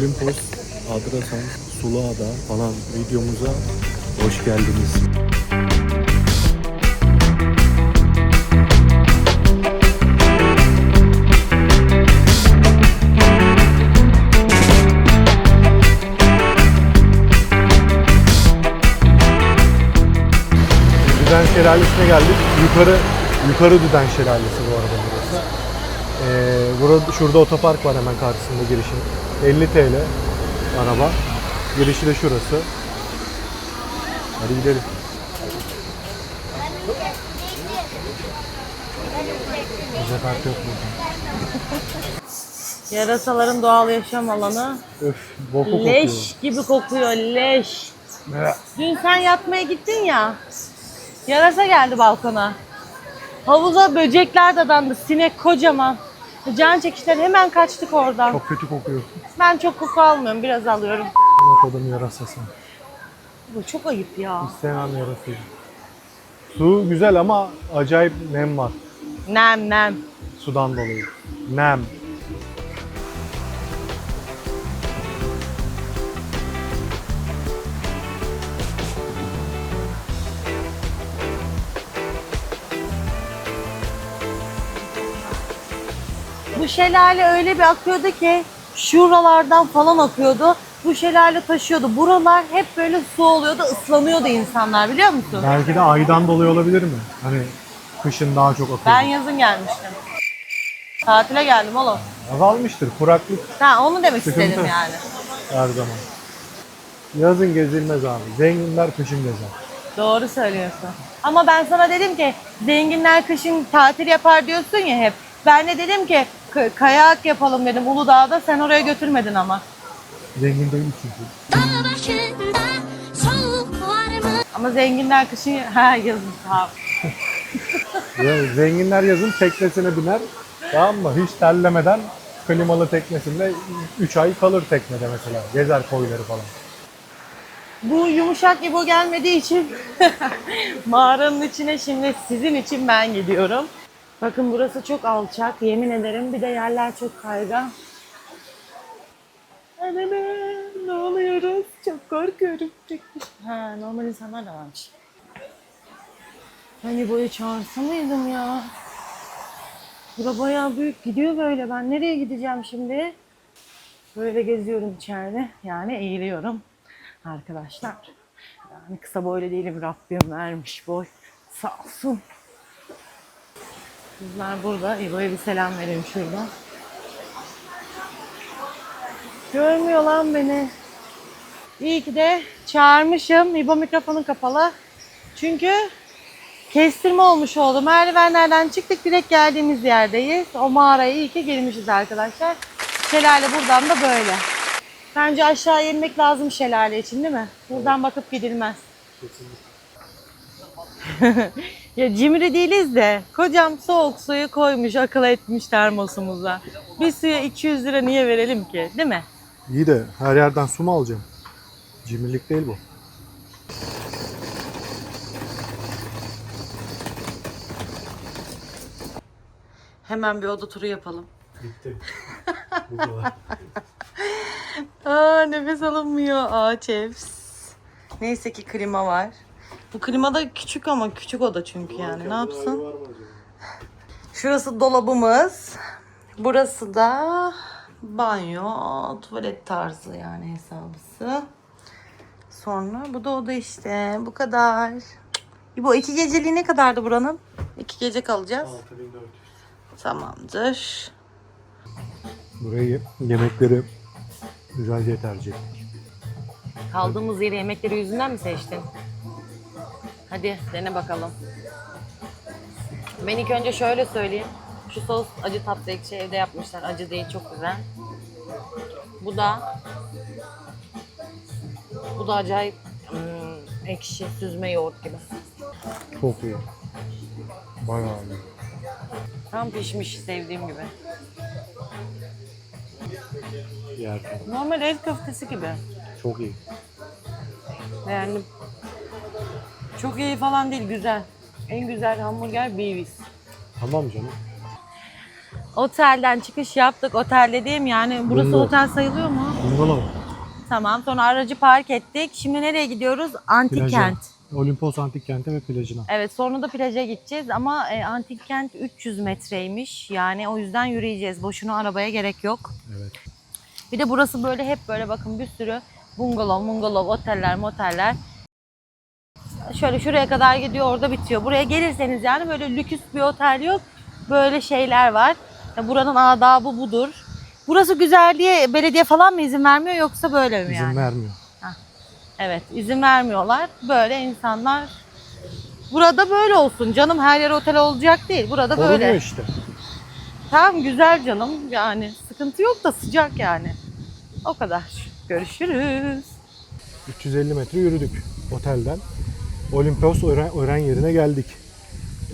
Olimpos, Adrasan, Suluada falan videomuza hoş geldiniz. Düden Şelalesi'ne geldik. Yukarı yukarı Düden Şelalesi bu arada burası. Ee, burada şurada otopark var hemen karşısında girişin. 50 TL araba. Girişi de şurası. Hadi gidelim. Bize kart yok burada. Yarasaların doğal yaşam alanı. Öf, boku kokuyor. Leş gibi kokuyor, leş. Ne? Dün sen yatmaya gittin ya. Yarasa geldi balkona. Havuza böcekler dadandı, sinek kocaman. Can çekişler hemen kaçtık oradan. Çok kötü kokuyor. Ben çok koku almıyorum, biraz alıyorum. Yok odam yarasası. Bu çok ayıp ya. İstemem yarasayı. Su güzel ama acayip nem var. Nem nem. Sudan dolayı. Nem. Bu şelale öyle bir akıyordu ki şuralardan falan akıyordu. Bu şelale taşıyordu. Buralar hep böyle su oluyordu, ıslanıyordu insanlar biliyor musun? Belki de aydan dolayı olabilir mi? Hani kışın daha çok akıyor. Ben yazın gelmiştim. Tatile geldim oğlum. Azalmıştır. Kuraklık Ha, onu demek Sıkıntı. istedim yani. her zaman. Yazın gezilmez abi. Zenginler kışın gezer. Doğru söylüyorsun. Ama ben sana dedim ki zenginler kışın tatil yapar diyorsun ya hep. Ben de dedim ki k- kayak yapalım dedim Uludağ'da. Sen oraya götürmedin ama. Zengin değil çünkü. Dağ başında soğuk var mı? Ama zenginler kışın ha yazın tamam. Ya, zenginler yazın teknesine biner. Tamam mı? Hiç terlemeden klimalı teknesinde 3 ay kalır teknede mesela. Gezer koyları falan. Bu yumuşak İbo gelmediği için mağaranın içine şimdi sizin için ben gidiyorum. Bakın burası çok alçak. Yemin ederim bir de yerler çok kaygan. Anneme ne oluyoruz? Çok korkuyorum. Ha normal insanlar da varmış. Ben İbo'yu çağırsa mıydım ya? Bura bayağı büyük gidiyor böyle. Ben nereye gideceğim şimdi? Böyle geziyorum içeride. Yani eğiliyorum arkadaşlar. Yani kısa boylu değilim. Rabbim vermiş boy. Sağ olsun. Kızlar burada. İbo'ya bir selam verin şurada. Görmüyor lan beni. İyi ki de çağırmışım. İbo mikrofonun kapalı. Çünkü kestirme olmuş oldu. Merdivenlerden çıktık direkt geldiğimiz yerdeyiz. O mağaraya iyi ki girmişiz arkadaşlar. Şelale buradan da böyle. Bence aşağı inmek lazım şelale için değil mi? Buradan bakıp gidilmez. ya cimri değiliz de kocam soğuk suyu koymuş akıl etmiş termosumuza. Bir suya 200 lira niye verelim ki değil mi? İyi de her yerden su mu alacağım? Cimrilik değil bu. Hemen bir oda turu yapalım. Bitti. bu kadar. Aa nefes alınmıyor ağaç ev. Neyse ki klima var. Bu klima da küçük ama küçük oda çünkü yani ne yapsın? Şurası dolabımız. Burası da banyo, tuvalet tarzı yani hesabısı. Sonra bu da oda işte. Bu kadar. Bu iki geceliği ne kadardı buranın? İki gece kalacağız. 6400. Tamamdır. Burayı yemekleri güzelce tercih ettik. Kaldığımız yeri yemekleri yüzünden mi seçtin? Hadi dene bakalım. Ben ilk önce şöyle söyleyeyim. Şu sos acı tatlı ekşi evde yapmışlar. Acı değil çok güzel. Bu da bu da acayip hmm, ekşi süzme yoğurt gibi. Çok iyi. Bayağı iyi. Tam pişmiş sevdiğim gibi. Yerken. Normal ev köftesi gibi. Çok iyi. Beğendim. Çok iyi falan değil güzel. En güzel hamburger Beavis. Tamam canım. Otelden çıkış yaptık. Otel dediğim yani burası Bilmiyorum. otel sayılıyor mu? Bungalov. Tamam sonra aracı park ettik. Şimdi nereye gidiyoruz? Antik Plaja. kent. Olimpos Antik Kenti ve plajına. Evet sonra da plaja gideceğiz ama e, antik kent 300 metreymiş. Yani o yüzden yürüyeceğiz. Boşuna arabaya gerek yok. Evet. Bir de burası böyle hep böyle bakın bir sürü bungalov, bungalov, oteller, moteller. Şöyle şuraya kadar gidiyor orada bitiyor. Buraya gelirseniz yani böyle lüküs bir otel yok. Böyle şeyler var. Ya Buranın adabı budur. Burası güzel diye belediye falan mı izin vermiyor yoksa böyle mi İzin yani? vermiyor. Evet izin vermiyorlar. Böyle insanlar burada böyle olsun canım her yer otel olacak değil. Burada Korunuyor böyle. işte. Tamam güzel canım yani sıkıntı yok da sıcak yani. O kadar. Görüşürüz. 350 metre yürüdük otelden. Olimpos öğren, öğren yerine geldik.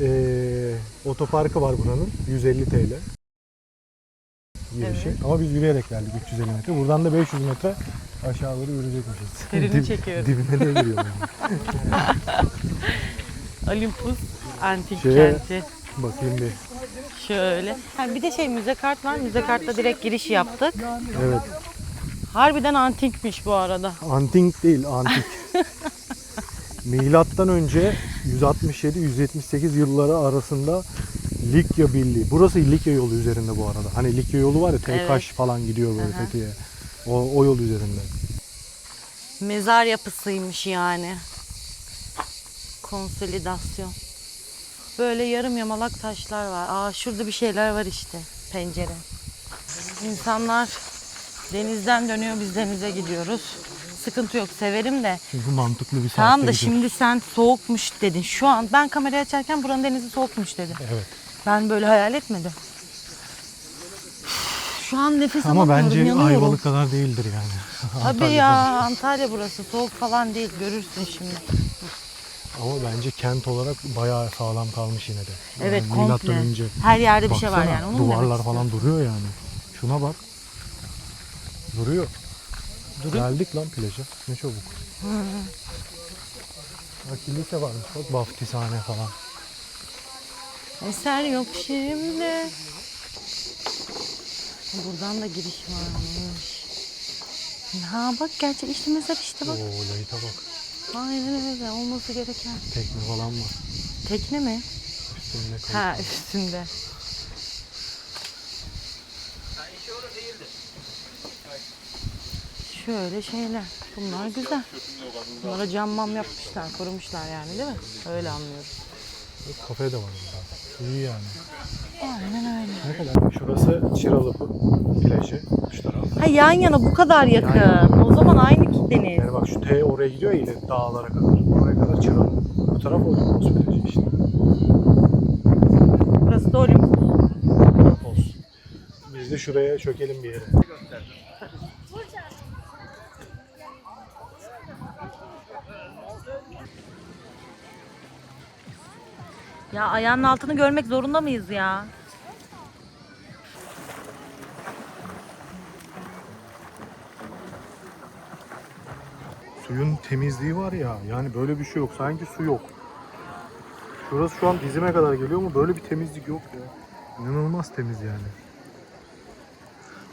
Ee, otoparkı var buranın. 150 TL. Girişi. Ama biz yürüyerek geldik 350 metre. Buradan da 500 metre aşağı doğru yürüyecekmişiz. Terini çekiyorum. Dibine de giriyor. Olympus antik Şeye- kenti. Bakayım bir. Şöyle. Ha, bir de şey müze kart var. Müze kartla direkt giriş yaptık. Evet. Harbiden antikmiş bu arada. Antik değil, antik. Milattan önce 167-178 yılları arasında Likya Birliği. Burası Likya yolu üzerinde bu arada. Hani Likya yolu var ya Teykaş falan gidiyor böyle Aha. Fethiye. O, o yol üzerinde. Mezar yapısıymış yani. Konsolidasyon. Böyle yarım yamalak taşlar var. Aa şurada bir şeyler var işte. Pencere. İnsanlar denizden dönüyor biz denize gidiyoruz. Sıkıntı yok severim de. Çünkü mantıklı bir saatte Tamam da gidiyor. şimdi sen soğukmuş dedin. Şu an ben kamerayı açarken buranın denizi soğukmuş dedin. Evet. Ben böyle hayal etmedim. Şu an nefes Ama alamıyorum, bence yanıyorum. Ayvalık kadar değildir yani. Tabii ya. Antalya burası soğuk falan değil görürsün şimdi. Ama bence kent olarak bayağı sağlam kalmış yine de. Evet milattan komple. Her yerde bir şey var Baksana, yani. Onu mu demek duvarlar falan duruyor yani. Şuna bak. Duruyor. Geldik lan plaja. Ne çabuk. Bak kilise varmış bak baftishane falan. Eser yok şimdi. Buradan da giriş varmış. Ha bak gerçek işte mezar işte bak. Oo layıta bak. Aynen öyle olması gereken. Tekne falan var. Tekne mi? Üstünde kayık. Ha üstünde. Şöyle şeyler. Bunlar güzel. Bunlara cam mam yapmışlar, korumuşlar yani değil mi? Öyle anlıyoruz. Kafe de var burada. İyi yani. Aynen öyle. Ne kadar? Şurası Çıralıpı plajı. Şu taraf. Ha yan yana bu kadar yakın. Yan O zaman aynı deniz. Yani bak şu T oraya gidiyor ya ileri dağlara kadar. Oraya kadar Çıralı. Bu taraf Olimpos plajı işte. Burası da Olimpos. Biz de şuraya çökelim bir yere. Ya ayağının altını görmek zorunda mıyız ya? Suyun temizliği var ya. Yani böyle bir şey yok. Sanki su yok. Şurası şu an dizime kadar geliyor ama böyle bir temizlik yok ya. İnanılmaz temiz yani.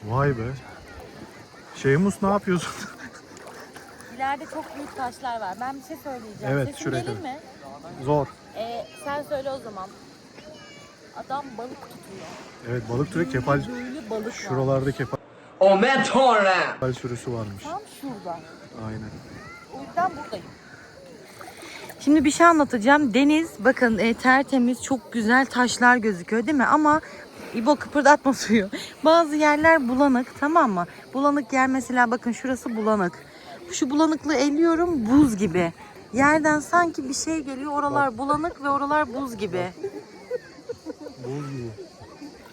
Vay be. Şeymus ne yapıyorsun? İleride çok büyük taşlar var. Ben bir şey söyleyeceğim. Evet, Sesim şuraya gelir mi? Zor. Ee, sen söyle o zaman. Adam balık tutuyor. Evet balık türü kepal. Böyle balık var. Şuralarda kepal Omen Torrent! sürüsü varmış. Tam şurada. Aynen. O yüzden buradayım. Şimdi bir şey anlatacağım. Deniz bakın e, tertemiz çok güzel taşlar gözüküyor değil mi? Ama İbo kıpırdatma suyu. Bazı yerler bulanık tamam mı? Bulanık yer mesela bakın şurası bulanık. Şu bulanıklığı elliyorum buz gibi. Yerden sanki bir şey geliyor oralar bulanık ve oralar buz gibi. Buz gibi.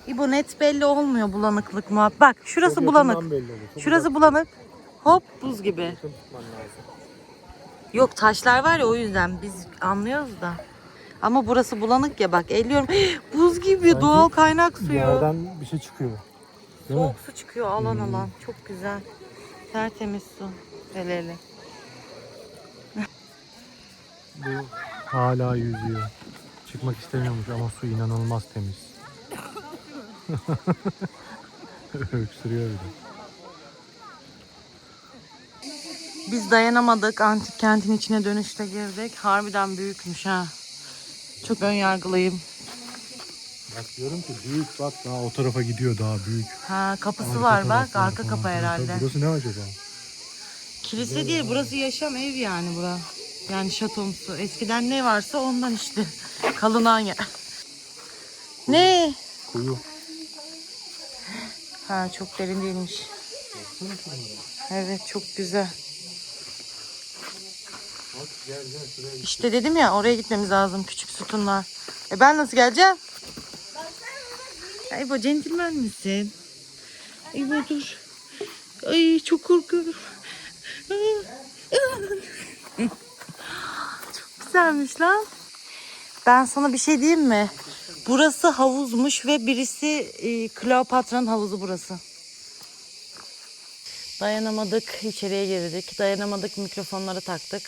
İbo net belli olmuyor bulanıklık mı? Bak şurası Çok bulanık. belli olur. Çok Şurası bulanık. Hop buz gibi. yakın tutman lazım. Yok taşlar var ya o yüzden biz anlıyoruz da. Ama burası bulanık ya bak elliyorum. Buz gibi Sanki doğal kaynak suyu. Yerden bir şey çıkıyor. Değil mi? Soğuk su çıkıyor alan alan. Çok güzel. Tertemiz su. El ele. Bu hala yüzüyor. Çıkmak istemiyormuş ama su inanılmaz temiz. Öksürüyor bir de. Biz dayanamadık. Antik kentin içine dönüşte girdik. Harbiden büyükmüş ha. Çok ön yargılıyım. Bak diyorum ki büyük bak daha o tarafa gidiyor daha büyük. Ha kapısı Arka var bak. Arka kapı herhalde. Burası ne acaba? Kilise değil burası yaşam ev yani bura. Yani şatomsu. Eskiden ne varsa ondan işte. Kalınan yer. Ne? Kuyu. Ha çok derin değilmiş. Evet çok güzel. İşte dedim ya oraya gitmemiz lazım küçük sütunlar. E ben nasıl geleceğim? Ay bu centilmen misin? Ay bu dur. Ay çok korkuyorum. Güzelmiş lan. Ben sana bir şey diyeyim mi? Burası havuzmuş ve birisi e, Kleopatra'nın havuzu burası. Dayanamadık, içeriye girdik. Dayanamadık, mikrofonları taktık.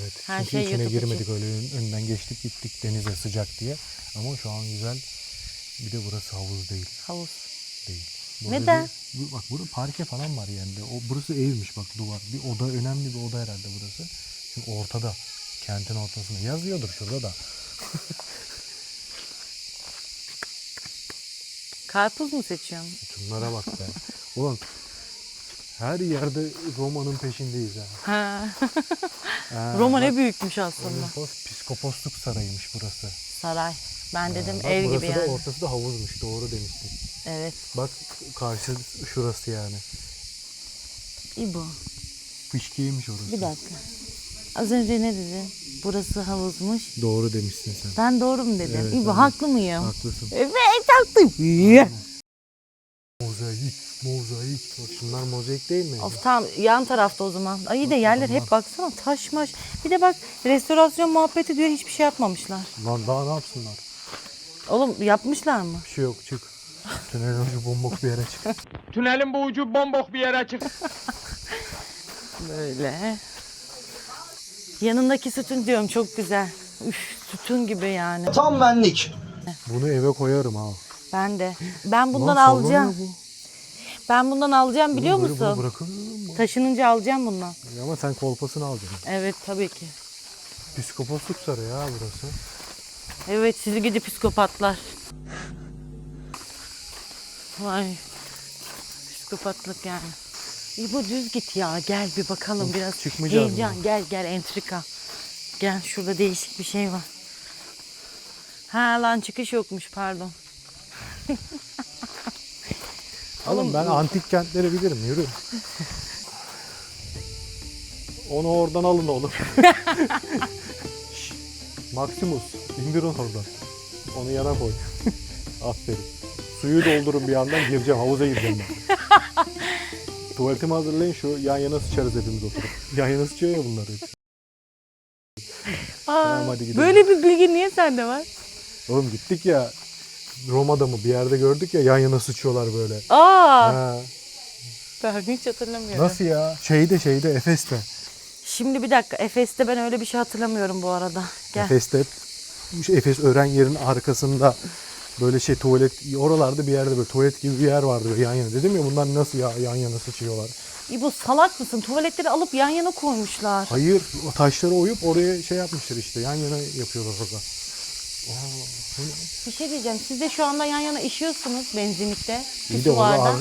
Evet. Her çünkü şey içine YouTube girmedik öyle ön- önden geçtik gittik denize sıcak diye. Ama şu an güzel. Bir de burası havuz değil. Havuz. Değil. Neden? Bir, bu- bak burada parke falan var yani. O burası evmiş bak duvar. Bir oda önemli bir oda herhalde burası. Çünkü ortada. Kentin ortasında. Yazıyordur şurada da. Karpuz mu seçiyorsun? Şunlara bak be. Ulan her yerde Roma'nın peşindeyiz ha. Ha. Roma ne büyükmüş aslında. Olimpos Psikoposluk Sarayı'ymış burası. Saray. Ben dedim Bak, ev burası gibi da yani. ortası da havuzmuş. Doğru demiştin. Evet. Bak karşı şurası yani. İbo. Fışkiymiş orası. Bir dakika. Az önce ne dedin? Burası havuzmuş. Doğru demişsin sen. Ben doğru mu dedim? Evet, İbo evet. haklı mıyım? Haklısın. Evet haklıyım. Mozaik, mozaik. Bak şunlar mozaik değil mi? Of tamam yan tarafta o zaman. Ay iyi de yerler hep baksana taşmaş. Bir de bak restorasyon muhabbeti diyor hiçbir şey yapmamışlar. Lan daha ne yapsınlar? Oğlum yapmışlar mı? Bir şey yok çık. Tünelin ucu bombok bir yere çık. Tünelin bu ucu bombok bir yere çık. Böyle. Yanındaki sütun diyorum çok güzel. Üf sütun gibi yani. Tam benlik. Bunu eve koyarım ha. Ben de. Ben bundan Lan sallanıyor alacağım. bu. Ben bundan alacağım biliyor Bunu böyle Bunu musun? bırakırım. Taşınınca alacağım bundan. Ama sen kolpasını alacaksın. Evet tabii ki. Psikoposluk sarı ya burası. Evet sizi gidi psikopatlar. Vay. Psikopatlık yani. İbo düz git ya gel bir bakalım biraz. çıkmayacağız Heyecan mı? gel gel entrika. Gel şurada değişik bir şey var. Ha lan çıkış yokmuş pardon. Oğlum ben antik kentleri bilirim yürü. Onu oradan alın oğlum. Maximus indir onu oradan. Onu yana koy. Aferin. Suyu doldurun bir yandan gireceğim havuza gireceğim ben. Tuvaletimi hazırlayın şu yan yana sıçarız hepimiz oturup. Yan yana sıçıyor ya bunlar hep. Aa, Tamam, hadi gidelim. böyle bir bilgi niye sende var? Oğlum gittik ya Roma'da mı bir yerde gördük ya yan yana sıçıyorlar böyle. Aa, Ha, ben hiç hatırlamıyorum. nasıl ya? Şeyde şeyde Efes'te. Şimdi bir dakika Efes'te ben öyle bir şey hatırlamıyorum bu arada. Gel. Efes'te şu Efes öğren yerin arkasında böyle şey tuvalet oralarda bir yerde böyle tuvalet gibi bir yer vardı böyle yan yana. Dedim ya bunlar nasıl ya yan yana sıçıyorlar. İbo salak mısın? Tuvaletleri alıp yan yana koymuşlar. Hayır o taşları oyup oraya şey yapmışlar işte yan yana yapıyorlar orada. Bir şey diyeceğim. Siz de şu anda yan yana işiyorsunuz benzinlikte. İyi de orada ar-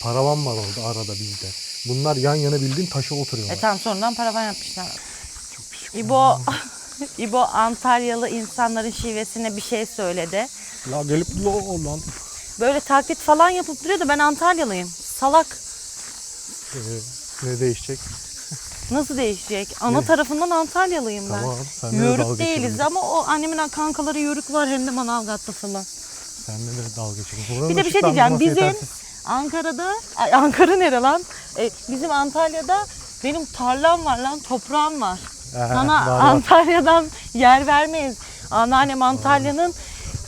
paravan var orada arada bizde. Bunlar yan yana bildiğin taşa oturuyorlar. E tamam sonradan paravan yapmışlar. İbo, İbo Antalyalı insanların şivesine bir şey söyledi. La gelip lo lan. Böyle taklit falan yapıp duruyor da ben Antalyalıyım. Salak. Ee, ne değişecek? Nasıl değişecek? Ana tarafından Antalyalıyım ben. Tamam, sen de dalga Yörük değiliz geçiyorsun. ama o annemin kankaları yörük var hem de Manavgat'ta falan. Sen de dalga geçiyorsun. Buranın Bir de bir şey diyeceğim. ışıklandırması Bizim yetersiz. Ankara'da, ay Ankara nere lan? E, bizim Antalya'da benim tarlam var lan, toprağım var. Ee, Sana var, var. Antalya'dan yer vermeyiz. Anneannem Antalya'nın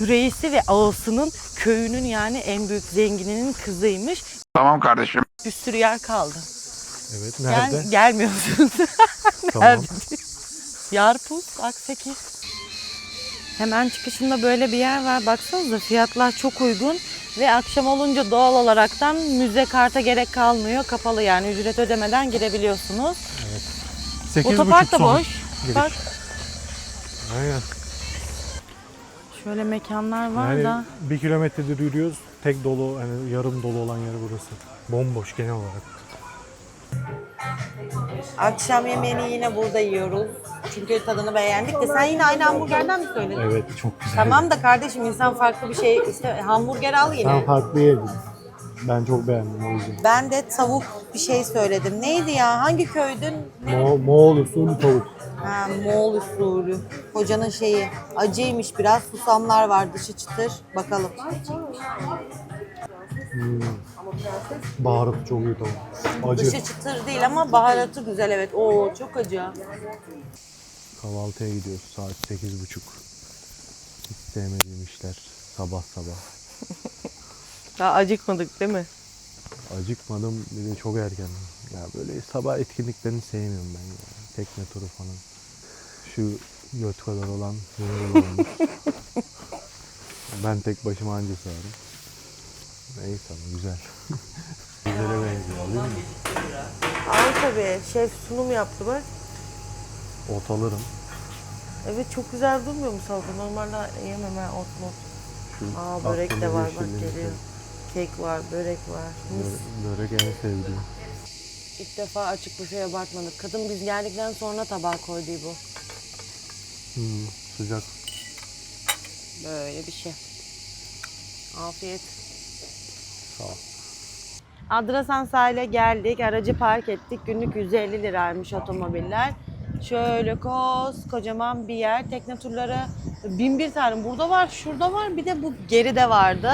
reisi ve ağasının köyünün yani en büyük zengininin kızıymış. Tamam kardeşim. Bir sürü yer kaldı. Evet Gel, nerede? gelmiyorsunuz. Tamam. Nerede? Yarpuz, Aksekiz. Hemen çıkışında böyle bir yer var. Baksanıza fiyatlar çok uygun. Ve akşam olunca doğal olaraktan müze karta gerek kalmıyor. Kapalı yani ücret ödemeden girebiliyorsunuz. 8,5 Otopark da boş. giriş. Bak Aynen. Şöyle mekanlar var Yani da. bir kilometredir yürüyoruz. Tek dolu, hani yarım dolu olan yer burası. Bomboş genel olarak. Akşam yemeğini yine burada yiyoruz. Çünkü tadını beğendik de sen yine aynı hamburgerden mi söyledin? Evet çok güzel. Tamam da kardeşim insan farklı bir şey işte hamburger al yine. Sen farklı yedin. Ben çok beğendim o yüzden. Ben de tavuk bir şey söyledim. Neydi ya? Hangi köydün? Mo Moğol usulü tavuk. Ha, Moğol usulü. Hocanın şeyi. Acıymış biraz. Susamlar var dışı çıtır. Bakalım. Baharatı çok iyi tavuk. Acı. Dışı çıtır değil ama baharatı güzel evet. Oo çok acı. Kahvaltıya gidiyoruz saat sekiz buçuk. Hiç sevmediğim işler sabah sabah. Daha acıkmadık değil mi? Acıkmadım bir de çok erken. Ya böyle sabah etkinliklerini sevmiyorum ben ya. Tekne turu falan. Şu göt kadar olan olmuş. ben tek başıma anca sığarım. Neyse ama güzel. Güzele benziyor değil mi? Al tabii. Şef sunum yaptı bak. Ot alırım. Evet çok güzel durmuyor mu salata? Normalde yemem ha ot mot. Şu Aa börek de var bak geliyor. Kek var, börek var. Mis. Bö- Börek en sevdiğim. İlk defa açık büfeye bakmadık. Kadın biz geldikten sonra tabağa koydu bu. Hmm, sıcak. Böyle bir şey. Afiyet. Sağ ol. Adrasan sahile geldik. Aracı park ettik. Günlük 150 liraymış otomobiller. Şöyle kocaman bir yer. Tekne turları bin bir tane. Burada var, şurada var. Bir de bu geride vardı.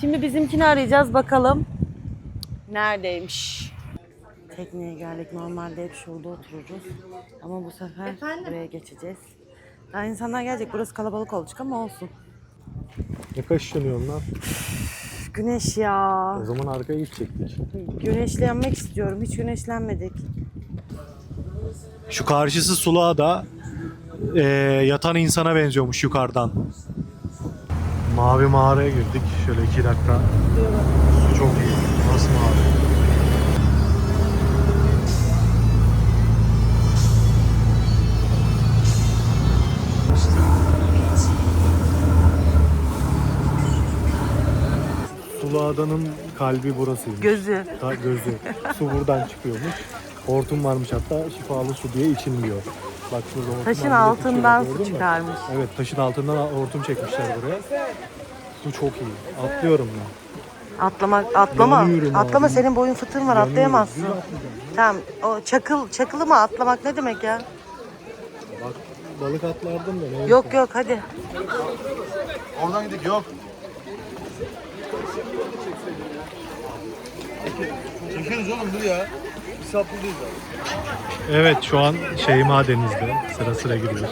Şimdi bizimkini arayacağız bakalım. Neredeymiş? Tekneye geldik. Normalde hep şurada otururuz. Ama bu sefer buraya geçeceğiz. Daha insanlar gelecek. Burası kalabalık olacak ama olsun. Ne kaşınıyorsun lan? Güneş ya. O zaman arkaya gidecektik. Güneşlenmek istiyorum. Hiç güneşlenmedik. Şu karşısı sulağa da eee, yatan insana benziyormuş yukarıdan. Mavi mağaraya girdik. Şöyle iki dakika. Sulağdanın kalbi burasıymış. Gözü. Ta gözü. Su buradan çıkıyormuş. Hortum varmış hatta şifalı su diye içilmiyor. Bak şurada hortum Taşın altından su çıkarmış. Evet taşın altından hortum çekmişler buraya. Su çok iyi. Atlıyorum ben. Atlamak, atlama. Yanıyorum Atlama abi. senin boyun fıtığın var Yanıyorum. atlayamazsın. Tamam o çakıl, çakılı mı atlamak ne demek ya? Bak balık atlardım da neyse. Yok yok hadi. Oradan gidelim. Yok. Çekeriz oğlum dur ya. Bir saplıyız abi. Evet şu an Şeyma Deniz'de. Sıra sıra giriyoruz.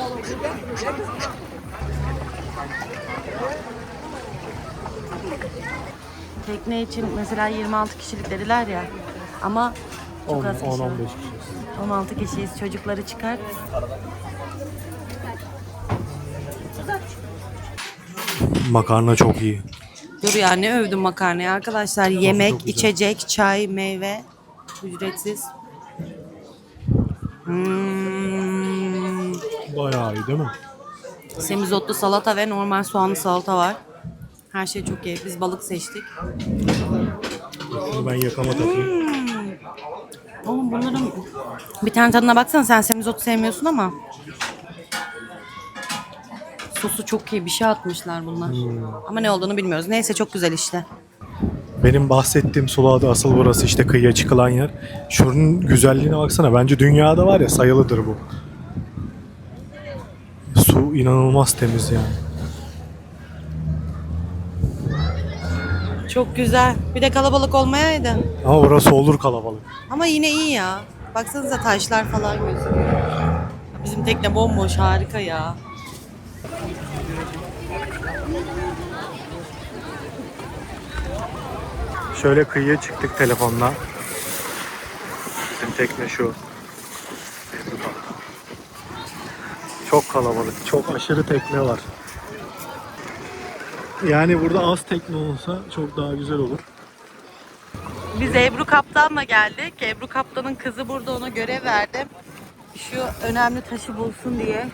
Tekne için mesela 26 kişilik dediler ya. Ama çok az kişi var. 10-15 kişi. 16 kişiyiz. Çocukları çıkar. Makarna çok iyi. Dur ya ne övdüm makarnayı arkadaşlar. Yemek, içecek, çay, meyve ücretsiz. Hmm. Bayağı iyi değil mi? Semizotlu salata ve normal soğanlı salata var. Her şey çok iyi. Biz balık seçtik. Şunu ben yakama takayım. Oğlum bunların bir tane tadına baksana sen semizotu sevmiyorsun ama. Sosu çok iyi bir şey atmışlar bunlar. Ama ne olduğunu bilmiyoruz. Neyse çok güzel işte. Benim bahsettiğim sulağda asıl burası işte kıyıya çıkılan yer. Şunun güzelliğine baksana. Bence dünyada var ya sayılıdır bu. Su inanılmaz temiz yani. Çok güzel. Bir de kalabalık olmayaydı. Ama burası olur kalabalık. Ama yine iyi ya. Baksanıza taşlar falan gözüküyor. Bizim tekne bomboş harika ya. Şöyle kıyıya çıktık telefonla. Bizim tekne şu. Çok kalabalık. Çok aşırı tekne var. Yani burada az tekne olsa çok daha güzel olur. Biz Ebru Kaptan'la geldik. Ebru Kaptan'ın kızı burada ona görev verdim. Şu önemli taşı bulsun diye.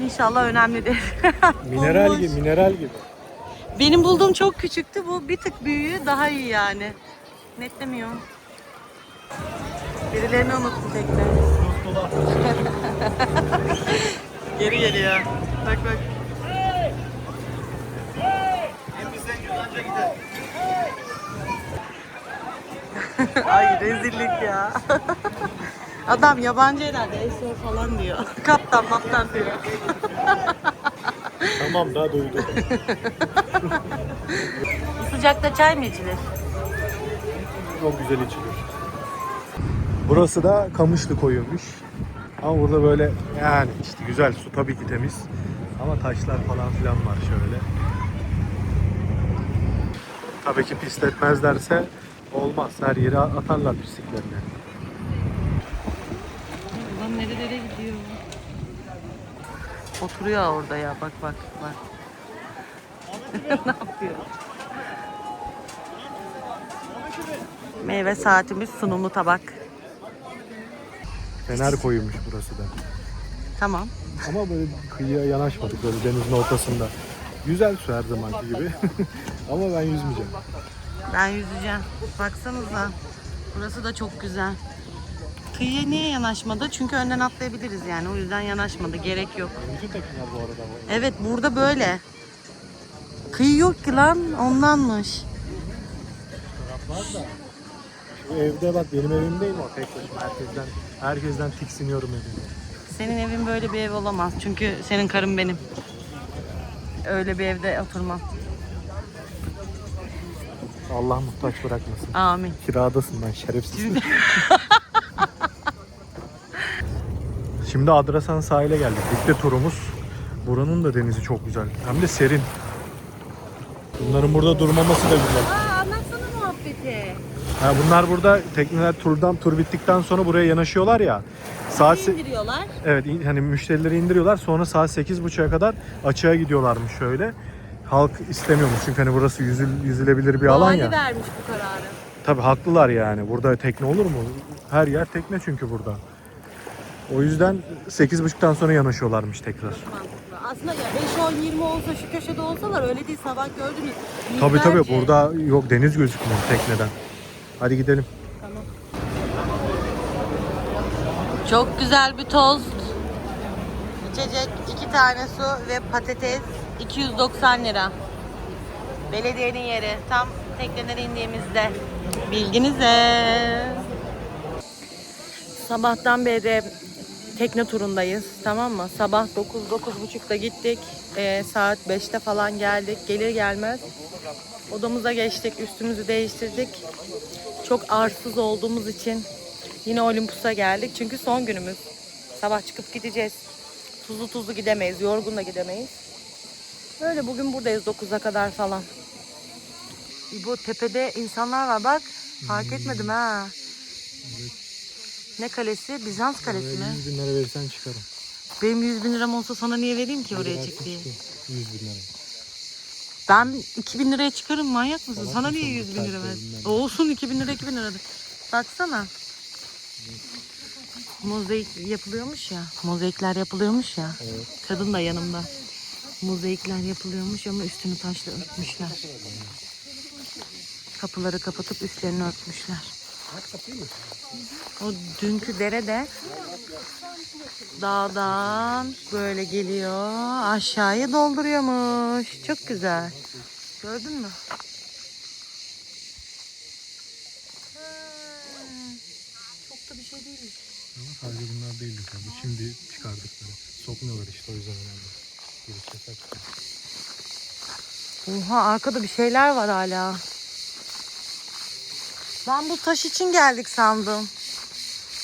İnşallah önemlidir. Mineral gibi, mineral gibi. Benim bulduğum çok küçüktü. Bu bir tık büyüğü daha iyi yani. Netlemiyor. Birilerini unuttu tekne. Geri geliyor. Bak bak. Ay rezillik ya. Adam yabancı herhalde. Eso falan diyor. Kaptan maptan diyor. Tamam daha duydum. Bu sıcakta çay mı içilir? Çok güzel içiliyor. Burası da Kamışlı koyuymuş. Ama burada böyle yani işte güzel su tabii ki temiz. Ama taşlar falan filan var şöyle. Tabii ki pisletmezlerse olmaz. Her yere atarlar pisliklerini. Ulan nerelere gidiyor? Oturuyor orada ya bak bak bak. ne yapıyor? Meyve saatimiz sunumlu tabak. Fener koyuymuş burası da. Tamam. Ama böyle kıyıya yanaşmadık böyle denizin ortasında. Güzel su her zamanki gibi. Ama ben yüzmeyeceğim. Ben yüzeceğim. Baksanıza. Burası da çok güzel. Kıyıya niye yanaşmadı? Çünkü önden atlayabiliriz yani. O yüzden yanaşmadı. Gerek yok. Bütün tekneler bu arada. Evet burada böyle. Kıyı yok ki lan. Ondanmış. Şu evde bak benim evim değil mi o tek başıma herkesten. Herkesten tiksiniyorum evimde. Senin evin böyle bir ev olamaz. Çünkü senin karın benim. Öyle bir evde oturmam. Allah muhtaç bırakmasın. Amin. Kiradasın ben şerefsiz. Şimdi Adrasan sahile geldik. Bitti turumuz. Buranın da denizi çok güzel. Hem de serin. Bunların burada durmaması da güzel. Aa, anlatsana muhabbeti. Ha, bunlar burada tekneler turdan tur bittikten sonra buraya yanaşıyorlar ya. Saat se- indiriyorlar. Evet in- hani müşterileri indiriyorlar sonra saat 8.30'a kadar açığa gidiyorlarmış şöyle. Halk istemiyormuş çünkü hani burası yüzül, yüzülebilir bir alan ya. vermiş bu kararı. Tabii haklılar yani. Burada tekne olur mu? Her yer tekne çünkü burada. O yüzden 8.30'dan sonra yanaşıyorlarmış tekrar. Mantıklı. Aslında ya 5, 10, 20 olsa şu köşede olsalar öyle değil sabah gördünüz. Tabii tabii Yüzlerce. burada yok deniz gözükmüyor tekneden. Hadi gidelim. Çok güzel bir tost. İçecek iki tane su ve patates 290 lira. Belediyenin yeri tam tekneden indiğimizde. Bilginize. Sabahtan beri tekne turundayız tamam mı? Sabah 9-9.30'da gittik. Ee, saat 5'te falan geldik. Gelir gelmez odamıza geçtik. Üstümüzü değiştirdik. Çok arsız olduğumuz için yine Olympus'a geldik. Çünkü son günümüz. Sabah çıkıp gideceğiz. Tuzlu tuzlu gidemeyiz. Yorgun da gidemeyiz. Böyle bugün buradayız 9'a kadar falan. Bu tepede insanlar var bak. Fark etmedim ha. Ne kalesi? Bizans kalesi mi? 100 bin lira verirsen çıkarım. Benim 100 bin liram olsa sana niye vereyim ki oraya çık diye. 100 bin lira. Ben 2000 liraya çıkarım manyak mısın? Salak Sana niye bu 100 bin lira ver? Olsun 2000 lira 2000 lira. Baksana. Mozaik yapılıyormuş ya. Mozaikler yapılıyormuş ya. Kadın da yanımda. Mozaikler yapılıyormuş ama üstünü taşla örtmüşler. Kapıları kapatıp üstlerini örtmüşler. O dünkü dere de dağdan böyle geliyor aşağıya dolduruyormuş. Çok güzel. Gördün mü? Çok da bir şey değilmiş. Ama sadece bunlar değildi tabii. Şimdi çıkardıkları. Sokmuyorlar işte o yüzden. Birisi yasak. Oha arkada bir şeyler var hala. Ben bu taş için geldik sandım.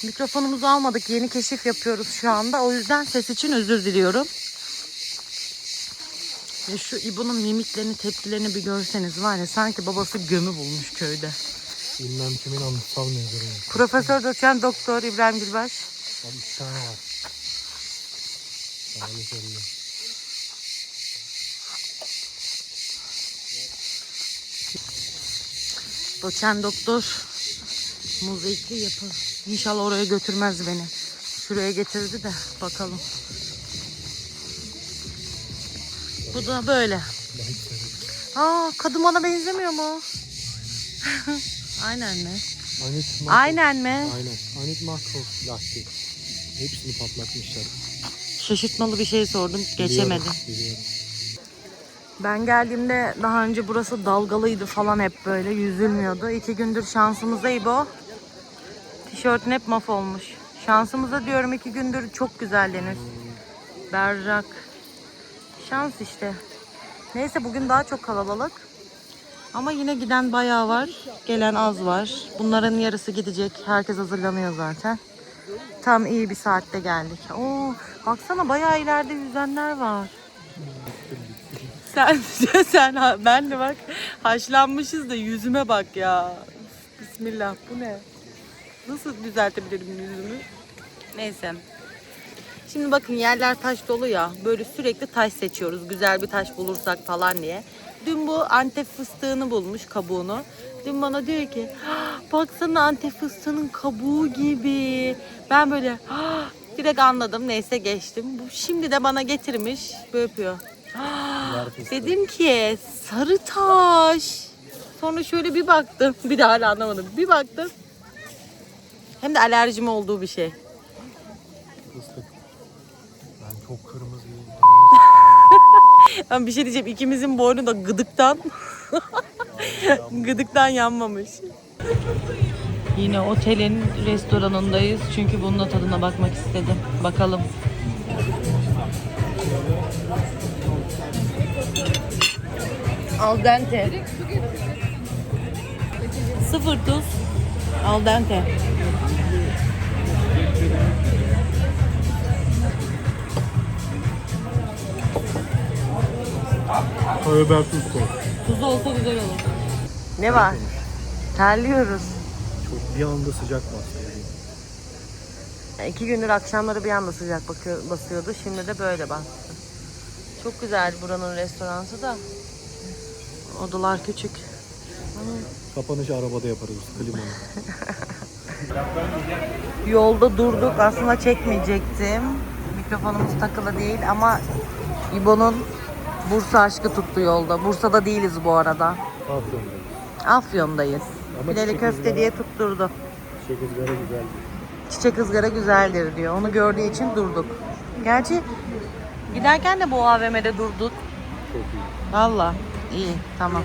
Mikrofonumuzu almadık. Yeni keşif yapıyoruz şu anda. O yüzden ses için özür diliyorum. Ya şu İbo'nun mimiklerini, tepkilerini bir görseniz var ya sanki babası gömü bulmuş köyde. Bilmem kimin anıtsal mezarı var. Profesör doçent doktor İbrahim Gülbaş. Abi iki tane var. Sağlı sollu. Doçent doktor mozaikli yapı. İnşallah oraya götürmez beni. şuraya getirdi de bakalım. Bu da böyle. Aa kadın bana benzemiyor mu? Aynen mi? Aynen mi? Aynen. Anit Makro lastik. Hepsini patlatmışlar. Şaşırtmalı bir şey sordum. Geçemedi. Biliyorum, biliyorum. Ben geldiğimde daha önce burası dalgalıydı falan hep böyle yüzülmüyordu. İki gündür şansımıza İbo. Tişörtün hep mahvolmuş. Şansımıza diyorum iki gündür çok güzel deniz. Berrak. Şans işte. Neyse bugün daha çok kalabalık. Ama yine giden bayağı var. Gelen az var. Bunların yarısı gidecek. Herkes hazırlanıyor zaten. Tam iyi bir saatte geldik. Oo, baksana bayağı ileride yüzenler var. Sen sen ben de bak haşlanmışız da yüzüme bak ya. Bismillah bu ne? Nasıl düzeltebilirim yüzümü? Neyse. Şimdi bakın yerler taş dolu ya. Böyle sürekli taş seçiyoruz. Güzel bir taş bulursak falan diye. Dün bu antep fıstığını bulmuş kabuğunu. Dün bana diyor ki "Ah, baksana antep fıstığının kabuğu gibi. Ben böyle "Ah," direkt anladım. Neyse geçtim. Bu şimdi de bana getirmiş. Böyle yapıyor. Dedim ki sarı taş. Sonra şöyle bir baktım. Bir daha hala anlamadım. Bir baktım. Hem de alerjim olduğu bir şey. Fıstık. Ben çok kırmızıyım. Ben bir şey diyeceğim. ikimizin boynu da gıdıktan gıdıktan yanmamış. Yine otelin restoranındayız. Çünkü bunun da tadına bakmak istedim. Bakalım. Al dente. Sıfır tuz. Al dente. Karabiber tuz koy. Tuzlu olsa güzel olur. Ne var? Terliyoruz. Çok bir anda sıcak bastı. İki gündür akşamları bir anda sıcak bakıyor, basıyordu. Şimdi de böyle bastı. Çok güzel buranın restoranı da. Odalar küçük. Kapanışı arabada yaparız klimalı. Yolda durduk. Aslında çekmeyecektim. Mikrofonumuz takılı değil ama İbo'nun Bursa aşkı tuttu yolda. Bursa'da değiliz bu arada. Afyon'da. Afyon'dayız. Ama köfte ızgara- diye tutturdu. Çiçek ızgara güzel. Çiçek ızgara güzeldir diyor. Onu gördüğü için durduk. Gerçi giderken de bu AVM'de durduk. Çok iyi. Valla iyi tamam.